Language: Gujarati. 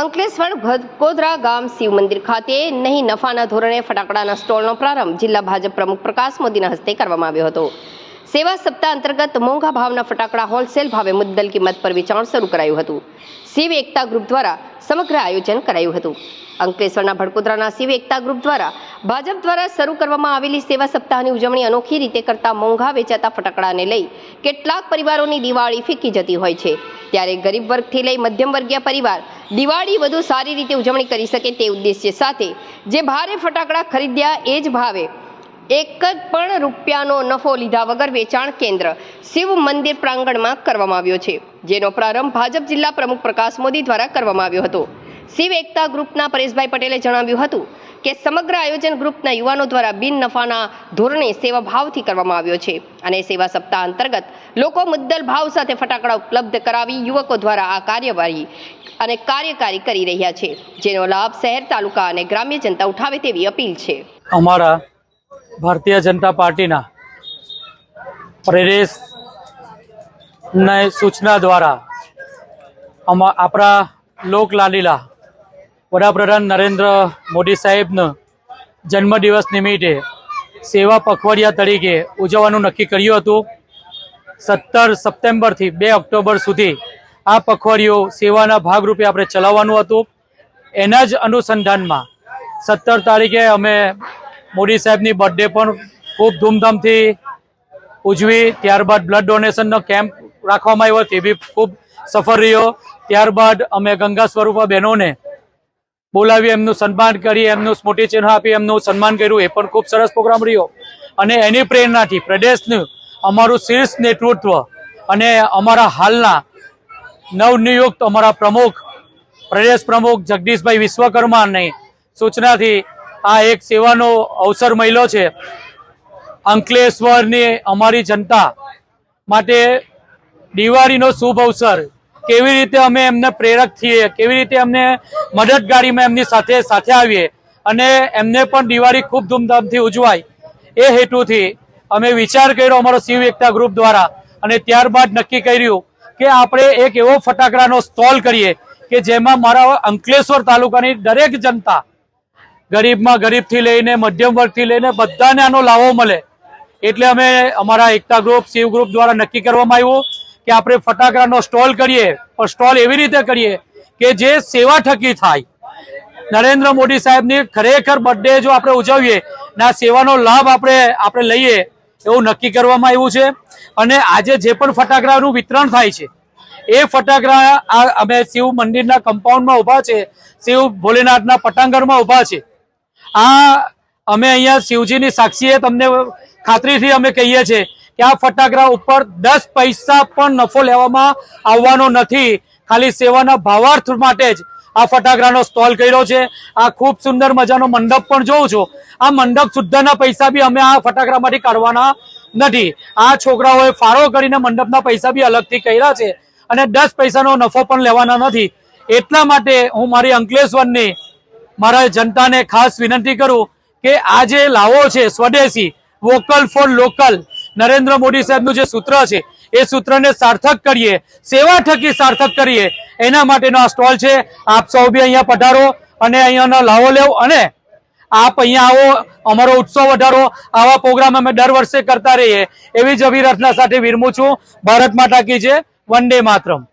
અંકલેશ્વર ગોધરા ગામ શિવ મંદિર ખાતે નહીં નફાના ધોરણે ફટાકડાના સ્ટોલનો પ્રારંભ જિલ્લા ભાજપ પ્રમુખ પ્રકાશ મોદીના હસ્તે કરવામાં આવ્યો હતો. સેવા સપ્તાહ અંતર્ગત મોંઘા ભાવના ફટાકડા હોલસેલ ભાવે મુદ્દલ કિંમત પર વેચાણ શરૂ કરાયું હતું. શિવ એકતા ગ્રુપ દ્વારા સમગ્ર આયોજન કરાયું હતું. અંકલેશ્વરના ભડકોદરાના શિવ એકતા ગ્રુપ દ્વારા ભાજપ દ્વારા શરૂ કરવામાં આવેલી સેવા સપ્તાહની ઉજવણી અનોખી રીતે કરતા મોંઘા વેચાતા ફટાકડાને લઈ કેટલાક પરિવારોની દિવાળી ફીકી જતી હોય છે. ત્યારે ગરીબ વર્ગથી લઈ મધ્યમ વર્ગીય પરિવાર દિવાળી વધુ સારી રીતે ઉજવણી કરી શકે તે ઉદ્દેશ્ય સાથે જે ભારે ફટાકડા ખરીદ્યા એ જ ભાવે એક જ પણ રૂપિયાનો નફો લીધા વગર વેચાણ કેન્દ્ર શિવ મંદિર પ્રાંગણમાં કરવામાં આવ્યો છે. જેનો પ્રારંભ ભાજપ જિલ્લા પ્રમુખ પ્રકાશ મોદી દ્વારા કરવામાં આવ્યો હતો. શિવ એકતા ગ્રુપના પરેશભાઈ પટેલે જણાવ્યું હતું કે સમગ્ર આયોજન ગ્રુપના યુવાનો દ્વારા બિન નફાના ધોરણે સેવા ભાવથી કરવામાં આવ્યો છે અને સેવા સપ્તાહ અંતર્ગત લોકો મુદ્દલ ભાવ સાથે ફટાકડા ઉપલબ્ધ કરાવી યુવકો દ્વારા આ કાર્યવાહી અને કાર્યકારી કરી રહ્યા છે, જેનો લાભ શહેર, તાલુકા અને ગ્રામ્ય જનતા ઉઠાવે તેવી અપીલ છે. અમારા ભારતીય જનતા પાર્ટીના પ્રદેશ ને સૂચના દ્વારા આપણા લોકલાલીલા વડાપ્રધાન નરેન્દ્ર મોદી સાહેબનો જન્મદિવસ નિમિત્તે સેવા પખવાડિયા તરીકે ઉજવવાનું નક્કી કર્યું હતું સત્તર સપ્ટેમ્બરથી બે ઓક્ટોબર સુધી આ પખવાડિયું સેવાના ભાગરૂપે આપણે ચલાવવાનું હતું એના જ અનુસંધાનમાં સત્તર તારીખે અમે મોદી સાહેબની બર્થડે પણ ખૂબ ધૂમધામથી ઉજવી ત્યારબાદ બ્લડ ડોનેશનનો કેમ્પ રાખવામાં આવ્યો, તે બી ખૂબ સફળ રહ્યો. ત્યારબાદ અમે ગંગા સ્વરૂપા બહેનોને બોલાવી, એમનું સન્માન કરી, એમનું સ્મૃતિ ચિહ્ન આપી, એમનું સન્માન કર્યું. એ પણ ખૂબ સરસ પ્રોગ્રામ રહ્યો. અને એની પ્રેરણાથી પ્રદેશનું અમારું શીર્ષ નેતૃત્વ અને અમારા હાલના નવનિયુક્ત અમારા પ્રમુખ, પ્રદેશ પ્રમુખ જગદીશભાઈ વિશ્વકર્માની સૂચનાથી આ એક સેવાનો અવસર મળ્યો છે. અંકલેશ્વરની અમારી જનતા માટે દિવાળીનો શુભ અવસર. કેવી રીતે અમે એમને પ્રેરક થઈએ, કેવી રીતે અમને મદદગારીમાં એમની સાથે સાથે આવીએ અને એમને પણ દિવાળી ખૂબ ધૂમધામથી ઉજવાય. એ હેતુથી અમે વિચાર કર્યો અમારો શિવ એકતા ગ્રુપ દ્વારા અને ત્યારબાદ નક્કી કર્યું કે આપણે એક એવો ફટાકડાનો સ્ટોલ કરીએ કે જેમાં મારા અંકલેશ્વર તાલુકાની દરેક જનતા ગરીબમાં ગરીબથી લઈને મધ્યમ વર્ગથી લઈને બધાને આનો લાવો મળે. એટલે અમે અમારા એકતા ગ્રુપ, શિવ ગ્રુપ દ્વારા નક્કી કરવામાં આવ્યું. કે આપણે ફટાકડાનો સ્ટોલ કરીએ, પણ સ્ટોલ એવી રીતે કરીએ કે જે સેવા થકી થાય. નરેન્દ્ર મોદી સાહેબની ખરેખર બર્થડે જો આપણે ઉજવીએ, ના સેવાનો લાભ આપણે આપણે લઈએ, એવું નક્કી કરવામાં આવ્યું છે. અને આજે જે પણ ફટાકડાનું વિતરણ થાય છે, એ ફટાકડા આ અમે શિવ મંદિરના કમ્પાઉન્ડમાં ઊભા છે, શિવ ભોલેનાથના પટાંગણમાં ઊભા છે. આ અમે અહીંયા શિવજીની સાક્ષીએ તમને ખાતરીથી અમે કહીએ છીએ કે આ ફટાકડા ઉપર દસ પૈસા પણ નફો લેવામાં આવવાનો નથી. ખાલી સેવાના ભાવાર્થ માટે જ આ ફટાકડાનો સ્ટોલ કર્યો છે. આ ખૂબ સુંદર મજાનો મંડપ પણ જોઉં છું. આ મંડપ શુદ્ધના પૈસા બી અમે આ ફટાકડામાંથી કાઢવાના નથી. આ છોકરાઓએ ફાળો કરીને મંડપના પૈસા બી અલગથી કર્યા છે અને દસ પૈસાનો નફો પણ લેવાના નથી. એટલા માટે હું મારી અંકલેશ્વરની, મારા જનતાને ખાસ વિનંતી કરું કે આ જે લાવો છે સ્વદેશી, vocal for local Narendra Modi સાહેબનું જે સૂત્ર છે, એ સૂત્રને સાર્થક કરીએ, સેવા થકી સાર્થક કરીએ, એના માટેનો આ સ્ટોલ છે. આપ સૌ બી અહીંયા પધારો અને અહીંયાનો લાવો લેવો અને આપ અહીંયા આવો, અમારો ઉત્સવ વધારો. આવા પ્રોગ્રામ અમે દર વર્ષે કરતા રહીએ. એવી જ અભિરચના સાથે વિરમું છું. ભારત માતા કી છે ડે માતરમ.